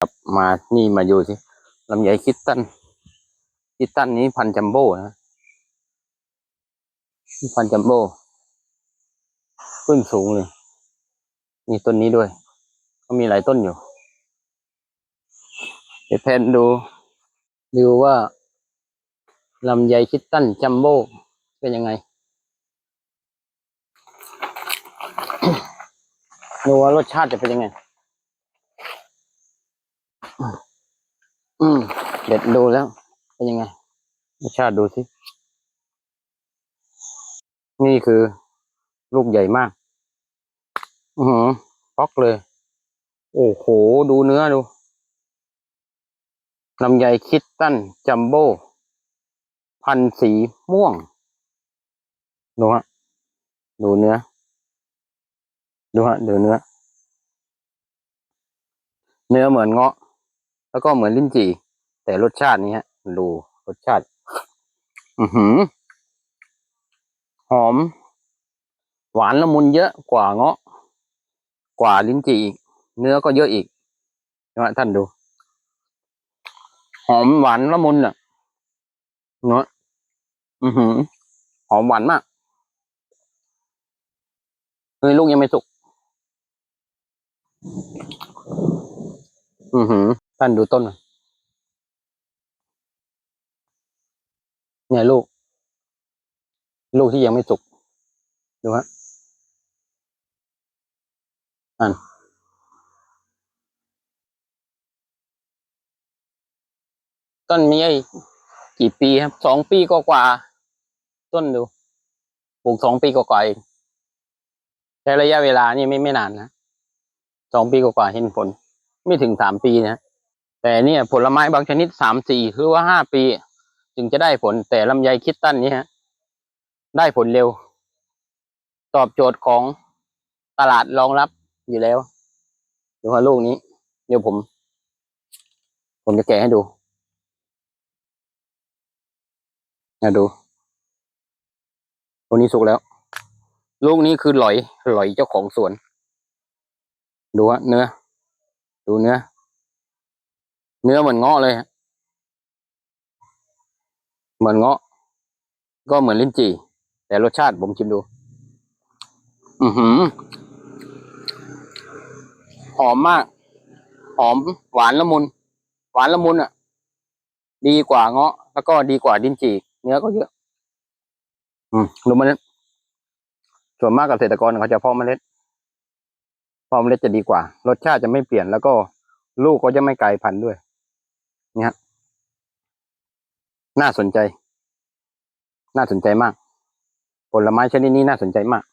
ครับมานี่มาอยู่สิลำไยคิดตันคิดตันนี้พันจัมโบ้นะพันจัมโบ้ขึ้นสูงเลยมีต้นนี้ด้วย ก็มีหลายต้นอยู่ เดี๋ยวแพนดูดูว่าลำไยคิดตันจัมโบ้เป็นยังไงดูว่ารสชาติจะเป็นยังไง อืมเด็ดดูแล้ว เป็นยังไงรสชาติดูสิ นี่คือ ลูกใหญ่มาก อือหือป๊อกเลย โอ้โห ดูเนื้อดูลำไยคิดตันจัมโบ้พันธ์สีม่วง ดูฮะ ดูเนื้อ ดูฮะ ดูเนื้อ เนื้อเหมือนเงาะ แล้วก็เหมือนลิ้นจี่ แต่รสชาตินี้ฮะดูรสชาติ อือหือ หอม หวานละมุนเยอะกว่าเงาะ กว่าลิ้นจี่อีก เนื้อก็เยอะอีกนะท่านดู หอมหวานละมุนอะเนื้ออือหือ หอมหวานมากเฮ้ยลูกยังไม่สุก อือหือ ท่านดูต้น เนี่ยลูก ลูกที่ยังไม่สุก ดูฮะอันต้นมีไอ้กี่ปีครับ สองปีกกว่า ต้นดู ปลูกสองปีกกว่าเองใช้ระยะเวลานี่ไม่ไม่นานนะ สองปีกว่าเห็นผล ไม่ถึงสามปีนะ แต่เนี่ยผลไม้บางชนิดสามสี่หรือว่าห้าปี จึงจะได้ผลแต่ลำไยคิดตั้นนี้ฮะได้ผลเร็ว ตอบโจทย์ของตลาดรองรับอยู่แล้วดูว่าลูกนี้ เดี๋ยวผม ผมจะแกะให้ดูนะดูลูกนี้สุกแล้ว ลูกนี้คือหลอยหลอยเจ้าของสวน ดูฮะเนื้อ ดูเนื้อ เนื้อเหมือนเงาะเลยฮะเหมือนเงาะ ก็เหมือนลิ้นจี่ แต่รสชาติผมชิมดู อือหือ หอมมาก หอมหวานละมุน หวานละมุนอะ ดีกว่าเงาะ แล้วก็ดีกว่าลิ้นจี่ เนื้อก็เยอะ อืมดูเมล็ดส่วนมากเกษตรกรเขาจะเพาะเมล็ดเพาะเมล็ดจะดีกว่า รสชาติจะไม่เปลี่ยนแล้วก็ลูกก็จะไม่ไกลพันธุ์ด้วย นี่ยน่าสนใจ น่าสนใจมาก ผลไม้ชนิดนี้น่าสนใจมาก